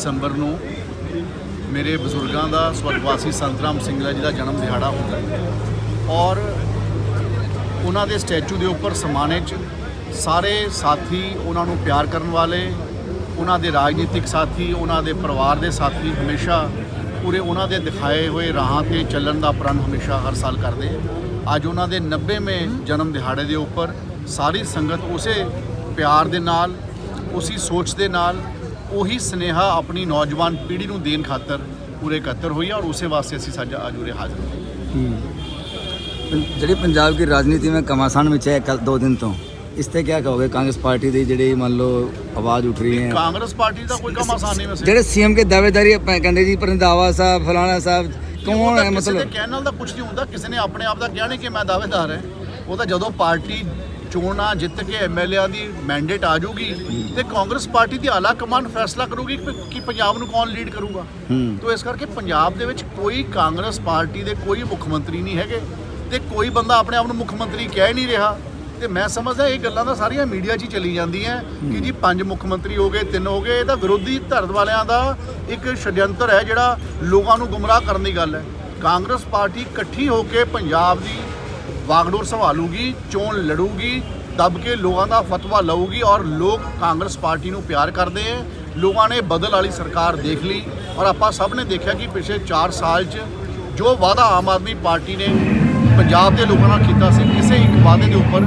ਦਸੰਬਰ ਨੂੰ ਮੇਰੇ ਬਜ਼ੁਰਗਾਂ ਦਾ ਸਵਰਗਵਾਸੀ ਸੰਤਰਾਮ ਸਿੰਘਲਾ ਜੀ ਦਾ ਜਨਮ ਦਿਹਾੜਾ ਹੁੰਦਾ ਹੈ ਔਰ ਉਹਨਾਂ ਦੇ ਸਟੈਚੂ ਦੇ ਉੱਪਰ ਸਮਾਣੇ 'ਚ ਸਾਰੇ ਸਾਥੀ ਉਹਨਾਂ ਨੂੰ ਪਿਆਰ ਕਰਨ ਵਾਲੇ, ਉਹਨਾਂ ਦੇ ਰਾਜਨੀਤਿਕ ਸਾਥੀ, ਉਹਨਾਂ ਦੇ ਪਰਿਵਾਰ ਦੇ ਸਾਥੀ ਹਮੇਸ਼ਾ ਪੂਰੇ ਉਹਨਾਂ ਦੇ ਦਿਖਾਏ ਹੋਏ ਰਾਹਾਂ ਤੇ ਚੱਲਣ ਦਾ ਪ੍ਰਣ ਹਮੇਸ਼ਾ ਹਰ ਸਾਲ ਕਰਦੇ ਅੱਜ ਉਹਨਾਂ ਦੇ 90ਵੇਂ ਜਨਮ ਦਿਹਾੜੇ ਦੇ ਉੱਪਰ ਸਾਰੀ ਸੰਗਤ ਉਸੇ ਪਿਆਰ ਦੇ ਨਾਲ, ਉਸੇ ਸੋਚ ਦੇ ਨਾਲ ਉਹੀ ਸਨੇਹਾ ਆਪਣੀ ਨੌਜਵਾਨ ਪੀੜ੍ਹੀ ਨੂੰ ਦੇਣ ਖਾਤਰ ਪੂਰੇ ਇਕੱਤਰ ਹੋਈ ਔਰ ਉਸੇ ਵਾਸਤੇ ਅਸੀਂ ਸਾਜਾ ਅੱਜ ਉਰੇ ਹਾਜ਼ਰ ਹੋਏ ਜਿਹੜੀ ਪੰਜਾਬ ਦੀ ਰਾਜਨੀਤੀ ਵਿੱਚ ਕਮਾਸਾਨ ਵਿੱਚ ਹੈ ਕੱਲ ਦੋ ਦਿਨ ਤੋਂ ਇਸ ਤੇ ਕੀ ਕਹੋਗੇ? ਕਾਂਗਰਸ ਪਾਰਟੀ ਦੀ ਜਿਹੜੀ ਮੰਨ ਲਓ ਆਵਾਜ਼ ਉੱਠ ਰਹੀ ਹੈ। ਕਾਂਗਰਸ ਪਾਰਟੀ ਦਾ ਕੋਈ ਕੰਮ ਆਸਾਨ ਨਹੀਂ ਵੈਸੇ। ਜਿਹੜੇ ਸੀਐਮ ਕੇ ਦਾਅਵੇਦਾਰੀ ਆਪਾਂ ਕਹਿੰਦੇ ਜੀ ਪ੍ਰੰਦਾਵਾ ਸਾਹਿਬ ਫਲਾਣਾ ਸਾਹਿਬ ਕੌਣ ਹੈ ਕਿਸੇ ਦੇ ਮਤਲਬ? ਕਹਿਣ ਨਾਲ ਤਾਂ ਕੁਝ ਨਹੀਂ ਹੁੰਦਾ। ਕਿਸੇ ਨੇ ਆਪਣੇ ਆਪ ਦਾ ਕਿਹਾ ਨਹੀਂ ਕਿ ਮੈਂ ਦਾਅਵੇਦਾਰ ਹਾਂ। ਉਹ ਤਾਂ ਜਦੋਂ ਪਾਰਟੀ ਚੋਣਾਂ ਜਿੱਤ ਕੇ ਐਮਐਲਏ ਦੀ ਮੈਂਡੇਟ ਆ ਜਾਊਗੀ ਤੇ ਕਾਂਗਰਸ ਪਾਰਟੀ ਦੀ ਆਲਾ ਕਮਾਂਡ ਫੈਸਲਾ ਕਰੂਗੀ ਕਿ ਪੰਜਾਬ ਨੂੰ ਕੌਣ ਲੀਡ ਕਰੂਗਾ? ਤੋ ਇਸ ਕਰਕੇ ਪੰਜਾਬ ਦੇ ਵਿੱਚ ਕੋਈ ਕਾਂਗਰਸ ਪਾਰਟੀ ਦੇ ਕੋਈ ਮੁੱਖ ਮੰਤਰੀ ਨਹੀਂ ਹੈਗੇ ਤੇ ਕੋਈ ਬੰਦਾ ਆਪਣੇ ਆਪ ਨੂੰ ਮੁੱਖ ਮੰਤਰੀ ਕਹਿ ਨਹੀਂ ਰਿਹਾ। ਤੇ ਮੈਂ ਸਮਝਦਾ ਇਹ ਗੱਲਾਂ ਤਾਂ ਸਾਰੀਆਂ ਮੀਡੀਆ 'ਚ ਹੀ ਚੱਲੀ ਜਾਂਦੀਆਂ ਕਿ ਜੀ ਪੰਜ ਮੁੱਖ ਮੰਤਰੀ ਹੋ ਗਏ ਤਿੰਨ ਹੋ ਗਏ ਇਹ ਤਾਂ ਵਿਰੋਧੀ ਧਿਰ ਵਾਲਿਆਂ ਦਾ ਇੱਕ ਛਡਯੰਤਰ ਹੈ ਜਿਹੜਾ ਲੋਕਾਂ ਨੂੰ ਗੁੰਮਰਾਹ ਕਰਨ ਦੀ ਗੱਲ ਹੈ। ਕਾਂਗਰਸ ਪਾਰਟੀ ਇਕੱਠੀ ਹੋ ਕੇ ਪੰਜਾਬ ਦੀ ਵਾਗਡੋਰ ਸੰਭਾਲੂਗੀ ਚੋਣ ਲੜੂਗੀ ਦੱਬ ਕੇ ਲੋਕਾਂ ਦਾ ਫਤਵਾ ਲਊਗੀ ਔਰ ਲੋਕ ਕਾਂਗਰਸ ਪਾਰਟੀ ਨੂੰ ਪਿਆਰ ਕਰਦੇ ਹੈ ਲੋਕਾਂ ਨੇ ਬਦਲ ਵਾਲੀ ਸਰਕਾਰ ਦੇਖ ਲਈ ਔਰ ਆਪਾਂ ਸਭ ਨੇ ਦੇਖਿਆ ਕਿ ਪਿਛਲੇ 4 ਸਾਲ 'ਚ ਜੋ ਵਾਅਦਾ ਆਮ ਆਦਮੀ ਪਾਰਟੀ ਨੇ ਪੰਜਾਬ ਦੇ ਲੋਕਾਂ ਨਾਲ ਕੀਤਾ ਸੀ ਕਿਸੇ ਇੱਕ ਵਾਅਦੇ ਦੇ ਉੱਪਰ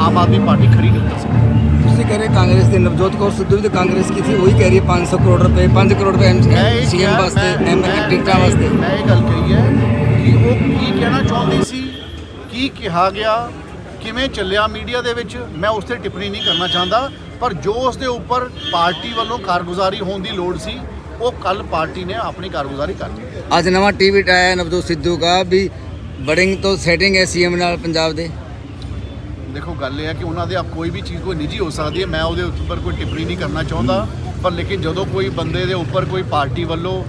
ਆਮ ਆਦਮੀ ਪਾਰਟੀ ਖਰੀ ਨਹੀਂ ਉੱਤਰ ਸਕੀ ਤੁਸੀਂ ਕਹਿ ਰਹੇ ਕਾਂਗਰਸ ਦੇ ਨਵਜੋਤ ਕੌਰ ਸਿੱਧੂ ਵੀ ਤਾਂ ਕਾਂਗਰਸ ਕੀ ਸੀ ਉਹੀ ਕਹਿ ਰਹੀ ਹੈ 500 ਕਰੋੜ ਰੁਪਏ 5 ਕਰੋੜ ਰੁਪਏ ਸੀਐਮ ਵਾਸਤੇ ਮੈਂ- ਐਮ ਮੈਂ- ਟਿਕਟਾਂ ਮੈਂ- ਵਾਸਤੇ ਮੈਂ ਇਹ ਗੱਲ ਕਹੀ ਹੈ ਕਿ ਉਹ ਕੀ ਕਹਿਣਾ ਚਾਹੁੰਦੀ ਸੀ ਕੀ ਕਿਹਾ ਗਿਆ ਕਿਵੇਂ ਚੱਲਿਆ ਮੀਡੀਆ ਦੇ ਵਿੱਚ ਮੈਂ ਉਸ ਤੇ ਟਿੱਪਣੀ ਨਹੀਂ ਕਰਨਾ ਚਾਹੁੰਦਾ ਪਰ ਜੋ ਉਸ ਦੇ ਉੱਪਰ ਪਾਰਟੀ ਵੱਲੋਂ ਕਾਰਗੁਜ਼ਾਰੀ ਹੋਣ ਦੀ ਲੋੜ ਸੀ ਉਹ ਕੱਲ ਪਾਰਟੀ ਨੇ ਆਪਣੀ ਕਾਰਗੁਜ਼ਾਰੀ ਕਰ ਦਿੱਤੀ ਅੱਜ ਨਵਾਂ ਟੀਵੀ ਆਇਆ ਨਵਜੋਤ ਸਿੱਧੂ ਦਾ ਵੀ ਬੜਿੰਗ ਤੋਂ ਸੈਟਿੰਗ ਹੈ ਸੀਐਮ ਨਾਲ ਪੰਜਾਬ ਦੇ। ਦੇਖੋ ਗੱਲ ਇਹ ਹੈ ਕਿ ਉਹਨਾਂ ਦੇ ਕੋਈ ਵੀ ਚੀਜ਼ ਕੋਈ ਨਿੱਜੀ ਹੋ ਸਕਦੀ ਹੈ ਮੈਂ ਉਹਦੇ ਉੱਪਰ ਕੋਈ ਟਿੱਪਣੀ ਨਹੀਂ ਕਰਨਾ ਚਾਹੁੰਦਾ ਪਰ ਲੇਕਿਨ ਜਦੋਂ ਕੋਈ ਬੰਦੇ ਦੇ ਉੱਪਰ ਕੋਈ ਪਾਰਟੀ ਵੱਲੋਂ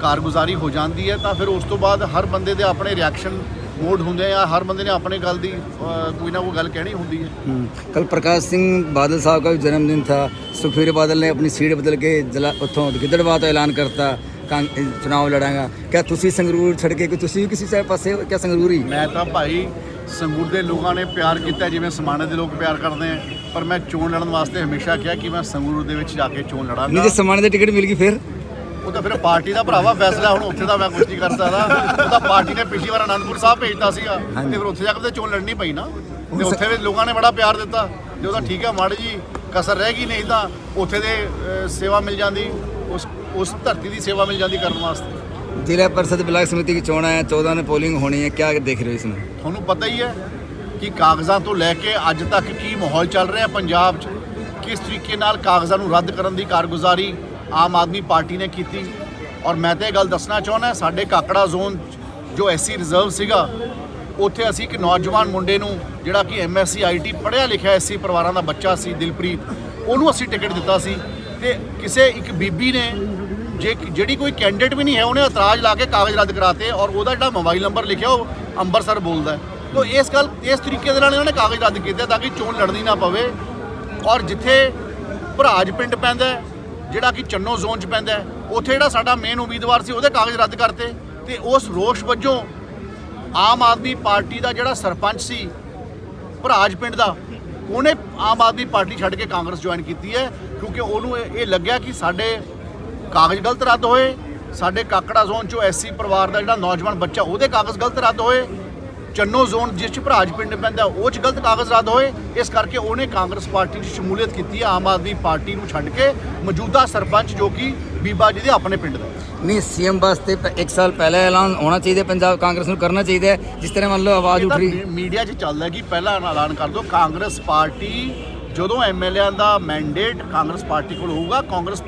ਕਾਰਗੁਜ਼ਾਰੀ ਹੋ ਜਾਂਦੀ ਹੈ ਤਾਂ ਫਿਰ ਉਸ ਤੋਂ ਬਾਅਦ ਹਰ ਬੰਦੇ ਦੇ ਆਪਣੇ ਰਿਐਕਸ਼ਨ ਮੋੜ ਹੁੰਦੇ ਆ ਹਰ ਬੰਦੇ ਨੇ ਆਪਣੇ ਗੱਲ ਦੀ ਕੋਈ ਨਾ ਕੋਈ ਗੱਲ ਕਹਿਣੀ ਹੁੰਦੀ ਹੈ। ਕੱਲ ਪ੍ਰਕਾਸ਼ ਸਿੰਘ ਬਾਦਲ ਸਾਹਿਬ ਦਾ ਵੀ ਜਨਮ ਦਿਨ ਥਾ। ਸੁਖਵੀਰ ਬਾਦਲ ਨੇ ਆਪਣੀ ਸੀਟ ਬਦਲ ਕੇ ਜ਼ਿਲ੍ਹਾ ਉੱਥੋਂ ਗਿੱਦੜਵਾ ਤੋਂ ਐਲਾਨ ਕਰਤਾ ਚੁਣਾਵ ਲੜਾਂਗਾ। ਕਿਆ ਤੁਸੀਂ ਸੰਗਰੂਰ ਛੱਡ ਕੇ ਕਿ ਤੁਸੀਂ ਵੀ ਕਿਸੇ ਸਾਹਿਬ ਪਾਸੇ ਕਿਆ ਸੰਗਰੂਰੀ? ਮੈਂ ਤਾਂ ਭਾਈ ਸੰਗੂਰ ਦੇ ਲੋਕਾਂ ਨੇ ਪਿਆਰ ਕੀਤਾ ਜਿਵੇਂ ਸਮਾਣੇ ਦੇ ਲੋਕ ਪਿਆਰ ਕਰਦੇ ਆ ਪਰ ਮੈਂ ਚੋਣ ਲੜਨ ਵਾਸਤੇ ਹਮੇਸ਼ਾ ਕਿਹਾ ਕਿ ਮੈਂ ਸੰਗਰੂਰ ਦੇ ਵਿੱਚ ਜਾ ਕੇ ਚੋਣ ਲੜਾਂਗਾ। ਨਹੀਂ ਜੇ ਸਮਾਣੇ ਦੀ ਟਿਕਟ ਮਿਲ ਗਈ ਫਿਰ? ਉਹ ਤਾਂ ਫਿਰ ਪਾਰਟੀ ਦਾ ਭਰਾਵਾ ਫੈਸਲਾ ਹੁਣ ਉੱਥੇ ਦਾ ਮੈਂ ਕੁਝ ਨਹੀਂ ਕਰ ਸਕਦਾ। ਉਹ ਤਾਂ ਪਾਰਟੀ ਨੇ ਪਿਛਲੀ ਵਾਰ ਅਨੰਦਪੁਰ ਸਾਹਿਬ ਭੇਜਤਾ ਸੀਗਾ ਤੇ ਫਿਰ ਉੱਥੇ ਜਾ ਕੇ ਤੇ ਚੋਣ ਲੜਨੀ ਪਈ ਨਾ। ਤੇ ਉੱਥੇ ਵੀ ਲੋਕਾਂ ਨੇ ਬੜਾ ਪਿਆਰ ਦਿੱਤਾ। ਜੇ ਉਹਦਾ ਠੀਕ ਹੈ ਮੜ ਜੀ ਕਸਰ ਰਹਿ ਗਈ ਨਹੀਂ ਤਾਂ ਉੱਥੇ ਦੇ ਸੇਵਾ ਮਿਲ ਜਾਂਦੀ। ਉਸ ਉਸ ਧਰਤੀ ਦੀ ਸੇਵਾ ਮਿਲ ਜਾਂਦੀ ਕਰਨ ਵਾਸਤੇ। ਜ਼ਿਲ੍ਹਾ ਪਰਿਸ਼ਦ ਬਲਾਕ ਸਮਿਤੀ ਦੀ ਚੋਣ ਆਇਆ 14 ਨੂੰ ਪੋਲਿੰਗ ਹੋਣੀ ਹੈ ਕੀ ਦੇਖ ਰਹੇ ਹੋ ਤੁਹਾਨੂੰ ਪਤਾ ਹੀ ਹੈ ਕਿ ਕਾਗਜ਼ਾਂ ਤੋਂ ਲੈ ਕੇ ਅੱਜ ਤੱਕ ਕੀ ਮਾਹੌਲ ਚੱਲ ਰਿਹਾ ਪੰਜਾਬ 'ਚ? ਕਿਸ ਤਰੀਕੇ ਨਾਲ ਕਾਗਜ਼ਾਂ ਨੂੰ ਰੱਦ ਕਰਨ ਦੀ ਕਾਰਗੁਜ਼ਾਰੀ ਆਮ ਆਦਮੀ ਪਾਰਟੀ ਨੇ ਕੀਤੀ ਔਰ ਮੈਂ ਤਾਂ ਇਹ ਗੱਲ ਦੱਸਣਾ ਚਾਹੁੰਦਾ ਸਾਡੇ ਕਾਕੜਾ ਜ਼ੋਨ 'ਚ ਜੋ ਐਸਸੀ ਰਿਜ਼ਰਵ ਸੀਗਾ, ਉੱਥੇ ਅਸੀਂ ਇੱਕ ਨੌਜਵਾਨ ਮੁੰਡੇ ਨੂੰ ਜਿਹੜਾ ਕਿ ਐਮਐਸਸੀ ਆਈਟੀ ਪੜ੍ਹਿਆ ਲਿਖਿਆ ਐਸਸੀ ਪਰਿਵਾਰਾਂ ਦਾ ਬੱਚਾ ਸੀ, ਦਿਲਪ੍ਰੀਤ, ਉਹਨੂੰ ਅਸੀਂ ਟਿਕਟ ਦਿੱਤਾ ਸੀ ਤੇ ਕਿਸੇ ਇੱਕ ਬੀਬੀ ਨੇ ਜੇ ਜਿਹੜੀ ਕੋਈ ਕੈਂਡੀਡੇਟ ਵੀ ਨਹੀਂ ਹੈ, ਉਹਨੇ ਇਤਰਾਜ਼ ਲਾ ਕੇ ਕਾਗਜ਼ ਰੱਦ ਕਰਾਤੇ ਔਰ ਉਹਦਾ ਜਿਹੜਾ ਮੋਬਾਈਲ ਨੰਬਰ ਲਿਖਿਆ, ਉਹ ਅੰਮ੍ਰਿਤਸਰ ਬੋਲਦਾ ਹੈ। ਤੋ ਇਸ ਗੱਲ, ਇਸ ਤਰੀਕੇ ਦੇ ਨਾਲ ਇਹਨਾਂ ਨੇ ਕਾਗਜ਼ ਰੱਦ ਕੀਤੇ ਤਾਂ ਕਿ ਚੋਣ ਲੜਨੀ ਨਾ ਪਵੇ ਔਰ ਜਿੱਥੇ ਭਰਾਜ ਪਿੰਡ ਪੈਂਦਾ ਜਿਹੜਾ ਕਿ ਚੰਨੋ ਜ਼ੋਨ ਚ ਪੈਂਦਾ ਹੈ, ਉੱਥੇ ਜਿਹੜਾ ਸਾਡਾ ਮੇਨ ਉਮੀਦਵਾਰ ਸੀ ਉਹਦੇ ਕਾਗਜ਼ ਰੱਦ ਕਰਤੇ ਤੇ ਉਸ ਰੋਸ਼ ਵਜੋਂ ਆਮ ਆਦਮੀ ਪਾਰਟੀ ਦਾ ਜਿਹੜਾ ਸਰਪੰਚ ਸੀ ਭਰਾਜ ਪਿੰਡ ਦਾ ਉਹਨੇ ਆਮ ਆਦਮੀ ਪਾਰਟੀ ਛੱਡ ਕੇ ਕਾਂਗਰਸ ਜੁਆਇਨ ਕੀਤੀ ਹੈ ਕਿਉਂਕਿ ਉਹਨੂੰ ਇਹ ਲੱਗਿਆ ਕਿ ਸਾਡੇ ਕਾਗਜ਼ ਗਲਤ ਰੱਦ ਹੋਏ ਸਾਡੇ ਕਾਕੜਾ ਜ਼ੋਨ ਚੋਂ ਐਸਸੀ ਪਰਿਵਾਰ ਦਾ ਜਿਹੜਾ ਨੌਜਵਾਨ ਬੱਚਾ ਉਹਦੇ ਕਾਗਜ਼ ਗਲਤ ਰੱਦ ਹੋਏ ਚੰਨੋ ਜ਼ੋਨ ਜਿਸ ਚ ਭਰਾਜ ਪਿੰਡ ਪੈਂਦਾ ਉਹ ਚ ਗਲਤ ਕਾਗਜ਼ ਰੱਦ ਹੋਏ। ਇਸ ਕਰਕੇ ਉਹਨੇ ਕਾਂਗਰਸ ਪਾਰਟੀ 'ਚ ਸ਼ਮੂਲੀਅਤ ਕੀਤੀ ਆਮ ਆਦਮੀ ਪਾਰਟੀ ਨੂੰ ਛੱਡ ਕੇ ਮੌਜੂਦਾ ਸਰਪੰਚ ਜੋ ਕਿ ਬੀਬਾ ਜੀ ਦੇ ਆਪਣੇ ਪਿੰਡ ਦਾ। ਨਹੀਂ ਸੀਐਮ ਵਾਸਤੇ ਇੱਕ ਸਾਲ ਪਹਿਲਾਂ ਐਲਾਨ ਹੋਣਾ ਚਾਹੀਦਾ ਪੰਜਾਬ ਕਾਂਗਰਸ ਨੂੰ ਕਰਨਾ ਚਾਹੀਦਾ ਜਿਸ ਤਰ੍ਹਾਂ ਮੰਨ ਲਓ ਆਵਾਜ਼ ਉੱਠ ਰਹੀ। ਮੀਡੀਆ 'ਚ ਚੱਲਦਾ ਕਿ ਪਹਿਲਾਂ ਐਲਾਨ ਕਰ ਦਿਓ। ਕਾਂਗਰਸ ਪਾਰਟੀ ਜਦੋਂ ਐਮਐਲਏਆਂ ਦਾ ਮੈਂਡੇਟ ਕਾਂਗਰਸ ਪਾਰਟੀ ਕੋਲ ਹੋਊਗਾ ਕਾਂਗਰਸ